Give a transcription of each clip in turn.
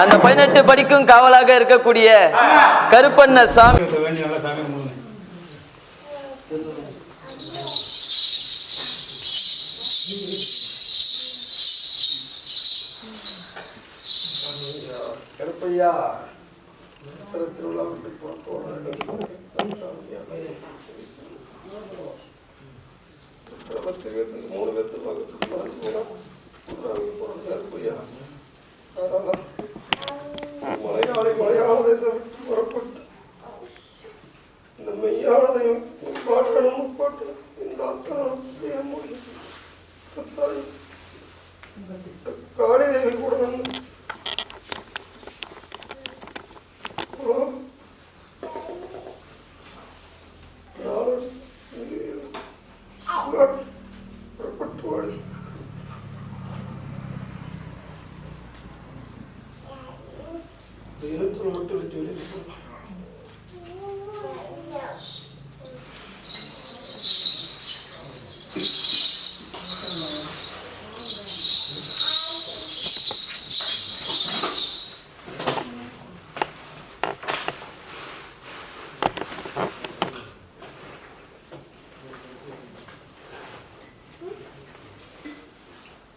அந்த பதினெட்டு படிக்கும் காவலாக இருக்கக்கூடிய கருப்பண்ண சாமி. கருப்பையா திருவிழா போன பத்து பேர்த்துக்கு மூணு பேர்த்து பக்கத்துக்கு மெய்யானதையும் பார்க்கணும் பாட்டு இந்த அத்தனை மொழி கத்தாய் காளி தேவி கூட நான் மட்டும் வச்சு வெளியே போ.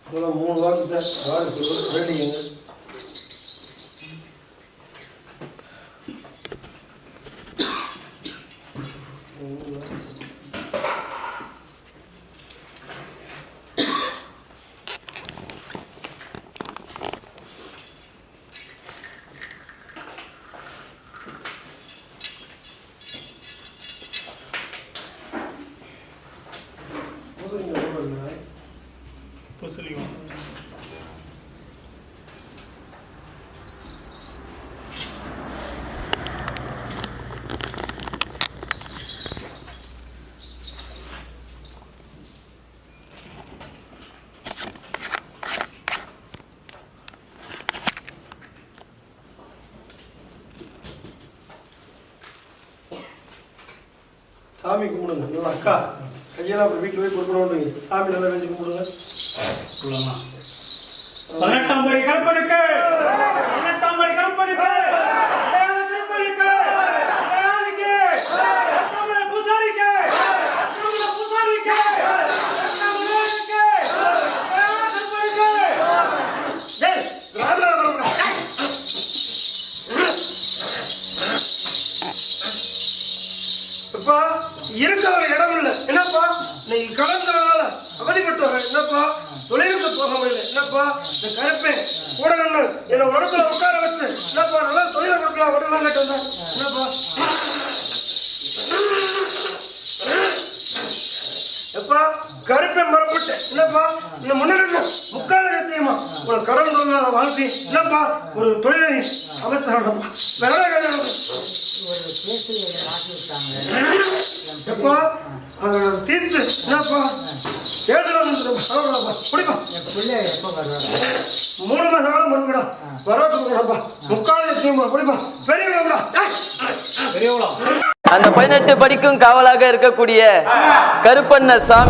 முதல்ல மூணு 이거. 사미 구문은 이거 아까 கையெல்லாம் அப்புறம் வீட்டில் போய் கொடுக்கணும்னு சாமி நல்லா வேண்டி கும்பிடுங்க. சொல்லலாமா பதினெட்டாம் படி கருப்பனுக்கு இருக்க ஒரு இடம் இல்லை என்னப்பா? நீ கலந்தனால அவதிப்பட்டு வர என்னப்பா? தொழிலுக்கு போக முடியல. என்னப்பா? இந்த கருப்பேன் கூட நின்று என்னை ஒரு இடத்துல உட்கார வச்சு என்னப்பா நல்லா தொழிலை கொடுக்கலாம் உடலாம் கேட்டு வந்தேன். என்னப்பா? எப்பா? கருப்பேன் மரப்பட்டு என்னப்பா? இந்த முன்னாடி முக்க இல்லாத வாழ்க்கை. என்னப்பா ஒரு தொழிலை அவஸ்தப்பா வேற கல்யாணம் எப்போ? அதை நான் தீர்த்து என்னப்பா பேசலாம் பிடிப்பா பிள்ளை எப்போ மூணு காலம் முக்கால் பிடிப்பா பெரியவங்களா அந்த பதினெட்டு படிக்கும் காவலாக இருக்கக்கூடிய கருப்பண்ண சாமி